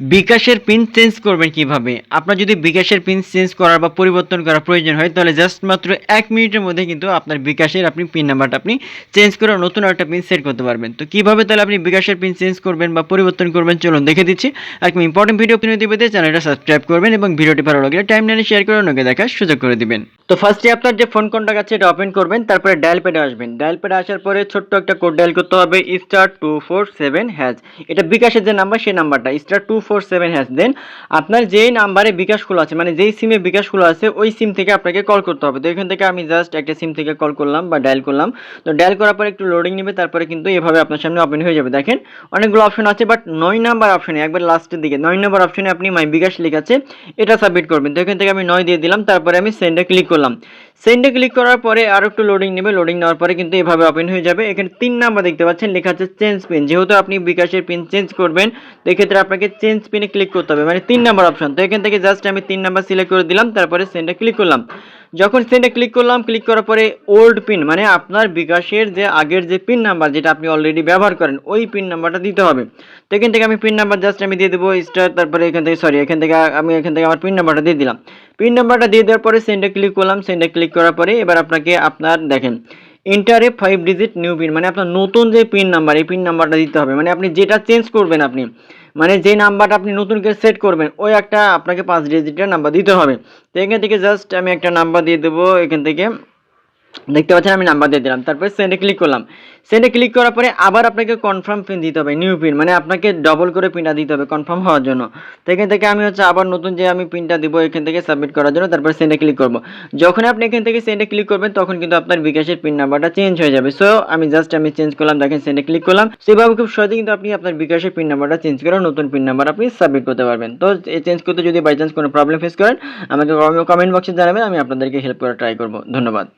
বিকাশের pin change করবেন কীভাবে? আপনার যদি বিকাশের পিন চেঞ্জ করার বা পরিবর্তন করার প্রয়োজন হয়, তাহলে জাস্ট মাত্র এক মিনিটের মধ্যে কিন্তু আপনার বিকাশের আপনি পিন নাম্বারটা আপনি চেঞ্জ করে নতুন একটা পিন সেট করতে পারবেন। তো কীভাবে তাহলে আপনি বিকাশের পিন চেঞ্জ করবেন বা পরিবর্তন করবেন, চলুন দেখে দিচ্ছি। একদম ইম্পর্টেন্ট ভিডিও আপনি দিতে চ্যানেলটা সাবস্ক্রাইব করবেন এবং ভিডিওটি ভালো লাগলে টাইম লাইনে শেয়ার করে অন্যকে দেখার সুযোগ করে দিবেন। তো ফার্স্টে আপনার যে ফোন কন্ট্যাক্ট আছে, এটা ওপেন করবেন, তারপরে ডায়াল প্যাডে আসবেন। ডায়াল প্যাডে আসার পরে ছোট্ট একটা কোড ডায়াল করতে হবে star two four seven hash এটা বিকাশের যে নাম্বার সেই নাম্বারটা star two four seven hash then আপনার যেই নাম্বারে বিকাশ আছে মানে যেই সিমে বিকাশ আছে, ওই সিম থেকে আপনাকে কল করতে হবে। তো এখান থেকে আমি জাস্ট একটা সিম থেকে কল করলাম বা ডায়াল করলাম। তো ডায়াল করার পরে একটু লোডিং নেবে, তারপরে কিন্তু এভাবে আপনার সামনে ওপেন হয়ে যাবে। দেখেন, অনেকগুলো অপশন আছে বাট নয় নাম্বার অপশনে একবার লাস্টের দিকে, নয় নাম্বার অপশনে আপনি মাই বিকাশ লিখে আছে এটা সাবমিট করবেন। তো এখান থেকে আমি নয় দিয়ে দিলাম, তারপরে আমি সেন্ডে ক্লিক করলাম। সেন্ডে ক্লিক করার পরে আরও একটু লোডিং নেবে লোডিং নেওয়ার পরে কিন্তু এভাবে ওপেন হয়ে যাবে। এখানে তিন নাম্বার দেখতে পাচ্ছেন, লেখা আছে চেঞ্জ পিন যেহেতু আপনি বিকাশের পিন চেঞ্জ করবেন, তো এক্ষেত্রে আপনাকে চেঞ্জ পিনে ক্লিক করতে হবে। মানে তিন নাম্বার অপশন তো এখান থেকে জাস্ট আমি তিন নাম্বার সিলেক্ট করে দিলাম, তারপরে সেন্ডে ক্লিক করলাম। যখন সেন্ডে ক্লিক করলাম ক্লিক করার পরে ওল্ড পিন মানে আপনার বিকাশের যে আগের যে পিন নাম্বার যেটা আপনি অলরেডি ব্যবহার করেন, ওই পিন নাম্বারটা দিতে হবে। তো এখান থেকে আমি পিন নাম্বার জাস্ট আমি দিয়ে দেবো স্টার তারপরে এখান থেকে সরি এখান থেকে আমি এখান থেকে আমার পিন নাম্বারটা দিয়ে দিলাম। পিন নাম্বারটা দিয়ে দেওয়ার পরে সেন্ডে ক্লিক করলাম সেন্ডে ক্লিক করার পরে এবার আপনাকে আপনার দেখেন ইন্টারে ফাইভ ডিজিট নিউ পিন মানে আপনার নতুন যে পিন নাম্বার এই পিন নাম্বারটা দিতে হবে। মানে আপনি যেটা চেঞ্জ করবেন আপনি মানে যে নাম্বারটা আপনি নতুন করে সেট করবেন, ওই একটা আপনাকে পাঁচ ডিজিটের নাম্বার দিতে হবে। তো এখান থেকে জাস্ট আমি একটা নাম্বার দিয়ে দেবো, এখান থেকে দেখতে পাচ্ছেন আমি নাম্বার দিয়ে দিলাম। তারপরে সেন্ডে ক্লিক করলাম। সেন্ডে ক্লিক করার পরে আবার আপনাকে কনফার্ম পিন দিতে হবে নিউ পিন মানে আপনাকে ডবল করে পিনটা দিতে হবে কনফার্ম হওয়ার জন্য। তো এখান থেকে আমি হচ্ছে আবার নতুন যে আমি পিনটা দিব, এখান থেকে সাবমিট করার জন্য তারপরে সেন্ডে ক্লিক করব। যখন আপনি এখান থেকে সেন্ডে ক্লিক করবেন, তখন কিন্তু আপনার বিকাশের পিন নাম্বারটা চেঞ্জ হয়ে যাবে। সো আমি জাস্ট আমি চেঞ্জ করলাম, দেখেন সেন্ডে ক্লিক করলাম। সেভাবে খুব সহজে কিন্তু আপনি আপনার বিকাশের পিন নাম্বারটা চেঞ্জ করে নতুন পিন নাম্বার আপনি সাবমিট করতে পারবেন। তো এই চেঞ্জ করতে যদি বাই চান্স কোনো প্রবলেম ফেস করেন, আমাকে কমেন্ট বক্সে জানাবেন, আমি আপনাদেরকে হেল্প করার ট্রাই করব। ধন্যবাদ।